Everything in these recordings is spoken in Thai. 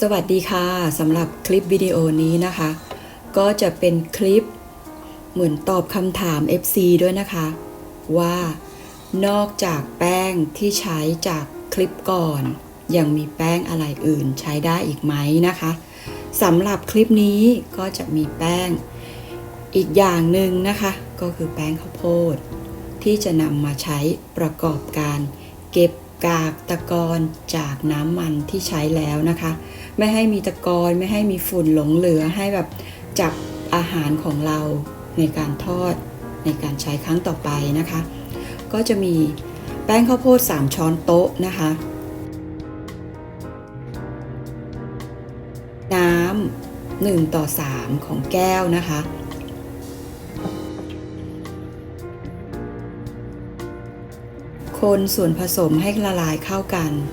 สวัสดีค่ะสำหรับคลิปวิดีโอนี้นะคะ ก็จะเป็นคลิปเหมือนตอบคำถาม FC ด้วยนะคะ ว่านอกจากแป้งที่ใช้จากคลิปก่อน ยังมีแป้งอะไรอื่นใช้ได้อีกไหมนะคะสำหรับคลิปนี้ก็จะมีแป้งอีกอย่างหนึ่งนะคะ ก็คือแป้งข้าวโพด ที่จะนำมาใช้ประกอบการเก็บ กากตะกอนจากน้ำมันที่ใช้แล้วนะคะ ไม่ให้มีตะกอนไม่ให้มีฝุ่นหลงเหลือให้แบบจับอาหารของเราในการทอดในการใช้ครั้งต่อไปนะคะ ก็จะมีแป้งข้าวโพด 3 ช้อนโต๊ะนะคะ น้ำ1ต่อ 3 ของแก้วนะคะ คนส่วนผสมให้ละลายเข้ากัน ห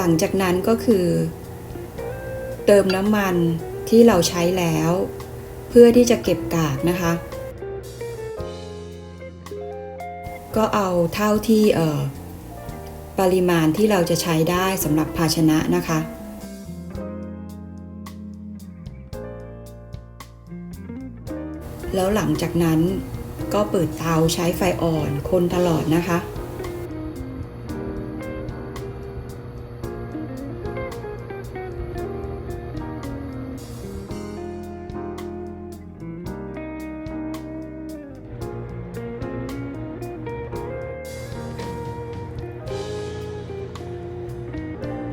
ลังจากนั้นก็คือ เติมน้ำมันที่เราใช้แล้ว เพื่อที่จะเก็บกากนะคะ ก็เอาเท่าที่ปริมาณที่เราจะใช้ได้สำหรับภาชนะนะคะ แล้วหลังจากนั้นก็เปิดเตาใช้ไฟอ่อนคนตลอดนะคะ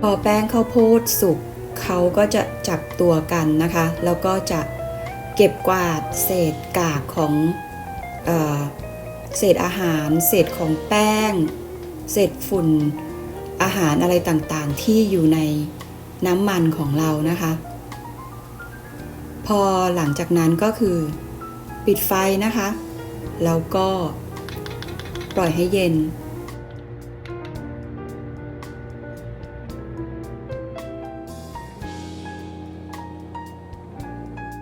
พอแป้งข้าวโพดสุกเขาก็จะจับตัวกันนะคะ แล้วก็จะเก็บกวาดเศษกากของเอเศษอาหาร เศษของแป้ง เศษฝุ่น อาหารอะไรต่างๆ ที่อยู่ในน้ำมันของเรานะคะ พอหลังจากนั้นก็คือปิดไฟนะคะ แล้วก็ปล่อยให้เย็น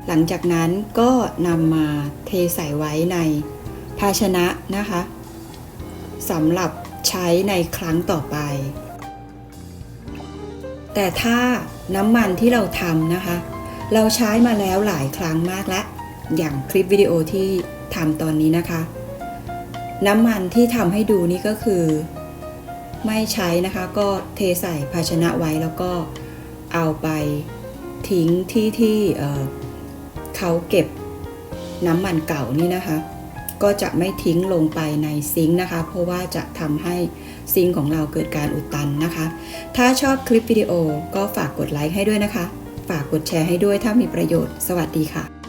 หลังจากนั้นก็นำมาเทใส่ไว้ในภาชนะนะคะสำหรับใช้ในครั้งต่อไป แต่ถ้าน้ำมันที่เราทำนะคะ เราใช้มาแล้วหลายครั้งมากแล้ว อย่างคลิปวิดีโอที่ทำตอนนี้นะคะ น้ำมันที่ทำให้ดูนี่ก็คือ ไม่ใช้นะคะก็เทใส่ภาชนะไว้แล้วก็เอาไปทิ้งที่ที่ เขาเก็บน้ำมันเก่านี่นะคะ ก็จะไม่ทิ้งลงไปในซิงค์นะคะ เพราะว่าจะทำให้ซิงค์ของเราเกิดการอุดตันนะคะ ถ้าชอบคลิปวิดีโอก็ฝากกดไลค์ให้ด้วยนะคะ ฝากกดแชร์ให้ด้วยถ้ามีประโยชน์ สวัสดีค่ะ